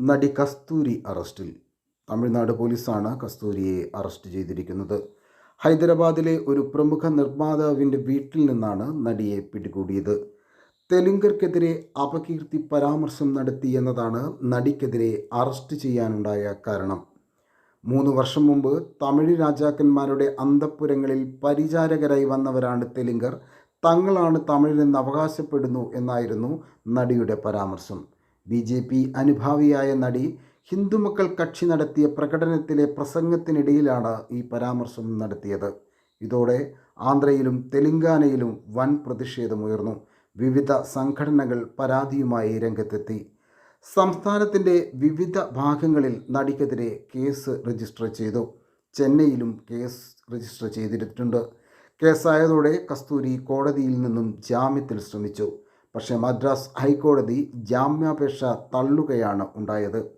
നടി കസ്തൂരി അറസ്റ്റിൽ. തമിഴ്നാട് പോലീസാണ് കസ്തൂരിയെ അറസ്റ്റ് ചെയ്തിരിക്കുന്നത്. ഹൈദരാബാദിലെ ഒരു പ്രമുഖ നിർമ്മാതാവിന്റെ വീട്ടിൽ നിന്നാണ് നടിയെ പിടികൂടിയത്. തെലുങ്കർക്കെതിരെ അപകീർത്തി പരാമർശം നടത്തി എന്നതാണ് നടിക്കെതിരെ അറസ്റ്റ് ചെയ്യാനുണ്ടായ കാരണം. മൂന്ന് വർഷം മുമ്പ് തമിഴ് രാജാക്കന്മാരുടെ അന്തപ്പുരങ്ങളിൽ പരിചാരകരായി വന്നവരാണ് തെലുങ്കർ. തങ്ങളാണ് തമിഴരെന്ന് അവകാശപ്പെടുന്നു എന്നായിരുന്നു നടിയുടെ പരാമർശം. ബി ജെ പി അനുഭാവിയായ നടി ഹിന്ദുമക്കൾ കക്ഷി നടത്തിയ പ്രകടനത്തിലെ പ്രസംഗത്തിനിടയിലാണ് ഈ പരാമർശം നടത്തിയത്. ഇതോടെ ആന്ധ്രയിലും തെലങ്കാനയിലും വൻ പ്രതിഷേധമുയർന്നു. വിവിധ സംഘടനകൾ പരാതിയുമായി രംഗത്തെത്തി. സംസ്ഥാനത്തിന്റെ വിവിധ ഭാഗങ്ങളിൽ നടിക്കെതിരെ കേസ് രജിസ്റ്റർ ചെയ്തു. ചെന്നൈയിലും കേസ് രജിസ്റ്റർ ചെയ്തിട്ടുണ്ട്. കേസായതോടെ കസ്തൂരി കോടതിയിൽ നിന്നും ജാമ്യത്തിൽ ശ്രമിച്ചു. പക്ഷേ മദ്രാസ് ഹൈക്കോടതി ജാമ്യാപേക്ഷ തള്ളുകയാണ് ഉണ്ടായത്.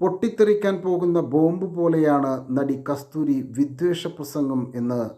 പൊട്ടിത്തെറിക്കാൻ പോകുന്ന ബോംബ് പോലെയാണ് നടി കസ്തൂരി വിദ്വേഷ പ്രസംഗം എന്ന്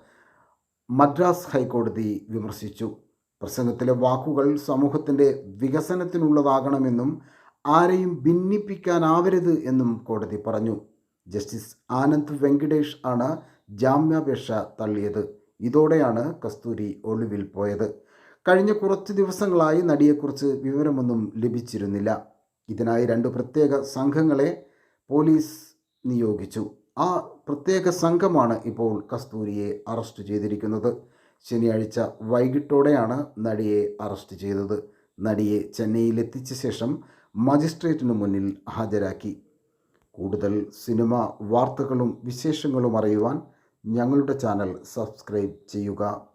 മദ്രാസ് ഹൈക്കോടതി വിമർശിച്ചു. പ്രസംഗത്തിലെ വാക്കുകൾ സമൂഹത്തിന്റെ വികസനത്തിനുള്ളതാകണമെന്നും ആരെയും ഭിന്നിപ്പിക്കാനാവരുത് എന്നും കോടതി പറഞ്ഞു. ജസ്റ്റിസ് ആനന്ദ് വെങ്കടേഷ് ആണ് ജാമ്യാപേക്ഷ തള്ളിയത്. ഇതോടെയാണ് കസ്തൂരി ഒളിവിൽ പോയത്. കഴിഞ്ഞ കുറച്ച് ദിവസങ്ങളായി നടിയെക്കുറിച്ച് വിവരമൊന്നും ലഭിച്ചിരുന്നില്ല. ഇതിനായി രണ്ട് പ്രത്യേക സംഘങ്ങളെ പോലീസ് നിയോഗിച്ചു. ആ പ്രത്യേക സംഘമാണ് ഇപ്പോൾ കസ്തൂരിയെ അറസ്റ്റ് ചെയ്തിരിക്കുന്നത്. ശനിയാഴ്ച വൈകിട്ടോടെയാണ് നടിയെ അറസ്റ്റ് ചെയ്തത്. നടിയെ ചെന്നൈയിൽ എത്തിച്ച ശേഷം മജിസ്ട്രേറ്റിന് മുന്നിൽ ഹാജരാക്കി. കൂടുതൽ സിനിമ വാർത്തകളും വിശേഷങ്ങളും അറിയുവാൻ ഞങ്ങളുടെ ചാനൽ സബ്സ്ക്രൈബ് ചെയ്യുക.